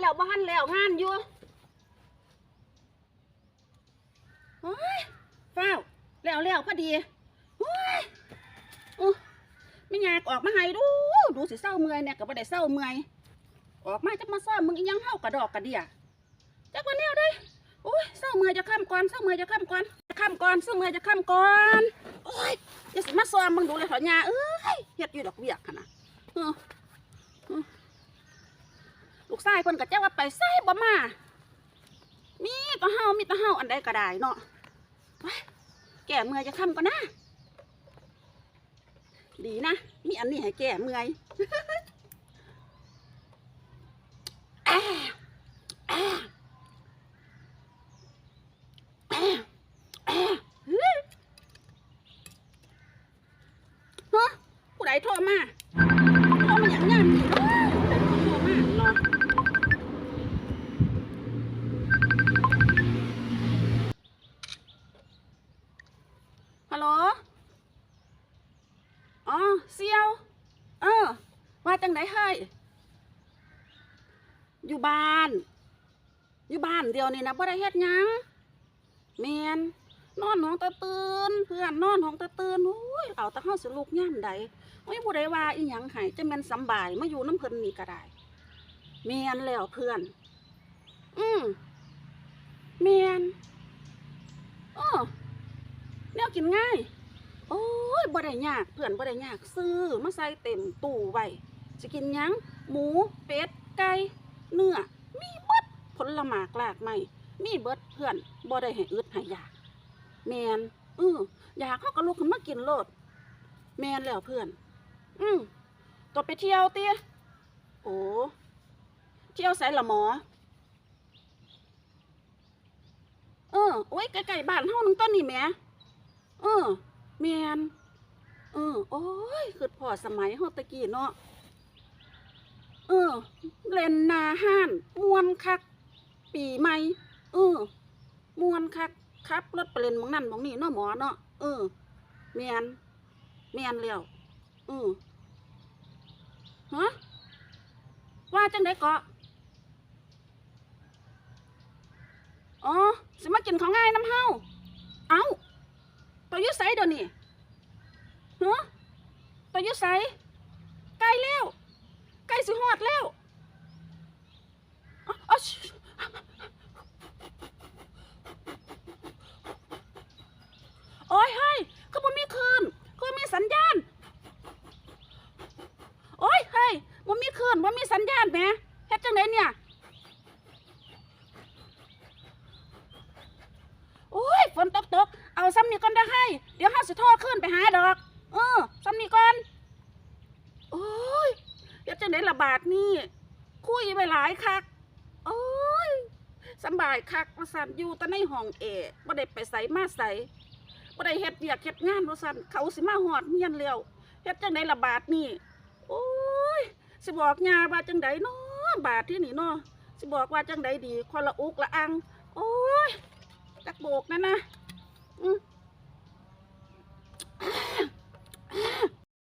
แล้วบ้านแล้วงานอยู่โอ้ยฟ้าวแล้วแล้วพอดีโอ้ยอู้ไม่อยากออกมาให้ดูดูสิเศร้าเมื่อยเนี่ยก็บ่ได้เศร้าเมื่อยออกมาจะมาซ่อมมึงยังเฮากระดอกกระเดียจักวันแนวได้โอ้ยเศร้าเมื่อยจะข้ามก่อนเศร้าเมื่อยจะข้ามก่อนจะข้ามก่อนเศร้าเมื่อยจะข้ามก่อนโอ้ยจะสิมาซ่อมมึงดูเลยเถอะยาเอ้ยเฮ็ดอยู่ดอกเบี้ยขนาดเออ กชายเพิ่นก็แจ้งว่าไปไสบ่มา มีแตะเฮามีแตะเฮาอันใดก็ได้เนาะแก่เมื่อยจะค้ำก็นะดีนะ มีอันนี้ให้แก่เมื่อยอ่าอ่าอ่าอ่าเฮ้ยฮะผู้ใดโทรมา โหลอ๋อเซียวเออ ว่าจังไดเฮ้ยอยู่บ้าน อยู่บ้านเดียวนี่นะบ่ได้เฮ็ดหยังแมนนอนห้องตะตื่นเพื่อนนอนห้องตะตื่นโอ้ยเอาตะเฮาสิลูกย่ามใดโอ้ยบ่ได้ว่าอีหยังให้จะแม่นสำบายมาอยู่น้ำเพิ่นนี่ก็ได้แมนแล้วเพื่อน อืมนเออ แนว กินง่าย โอ้ยบ่ได้ยากเพื่อนบ่ได้ยาก ซื้อมาใส่เต็มตู้ไว้จะกินยังหมูเป็ดไก่เนื้อมีเบิดผลหมากลากไม้มีเบิดเพื่อนบ่ได้ให้อึดให้อยากแมนเอออยากเขาก็ลุกขึ้นมากินโลด แมนแล้วเพื่อน อืมตัวไปเที่ยวเตี้ยโอ้เที่ยวไสละหมอ เออโอ้ยไก่ๆบ้านเฮานึงต้นนี่แหม เออแมนเออ โอ้ยคือพอสมัยเฮาตะกี้เนาะเออ เล่นนาห้านมวนคัก ปีใหม่เออมวนคักขับรถไปเล่นมองนั่นมองนี่เนาะหมอเนาะเออแมนแมนแล้วเออฮะว่าจังไดเกาะอ๋อสิมากินของง่ายน้ำเฮาเอ้า ยุไสเดี๋ยวนี้เนาะตัวอยุไสใกล้แล้วใกล้สิฮอดแล้วอ๊ะอ๊ะชิโอ้ยเฮ้ยก็บ่มีคืนก็บ่มีสัญญาณ โอ้ยเฮ้ยบ่มีคืนบ่มีสัญญาณแหมเฮ็ดจังไดเนี่ย โอ้ยฝนตกตก เอาซ้ำนี่ก่อนได้ให้ เดี๋ยวห้าสิโทรขึ้นไปหาดอก เออซ้ำนี่ก่อน โอ้ยเดี๋ยวจะได้ระบาดนี่ คุยไปหลายคัก โอ้ยสบายคักว่าสันอยู่แต่ในห้องเอบ่ได้ไปใส่มาใส่บ่ได้เฮ็ดเวียกเฮ็ดงานว่าสันเขาสิมาหอดเมียนเร็วเฮ็ดจังไดระบาดนี่ โอ้ย สิบอกยาว่าจังไดเนาะบาดที่นี่เนาะสิบอกว่าจังไดดีคนละอุกละอัง โอ้ยจักโบกนะนะ อืม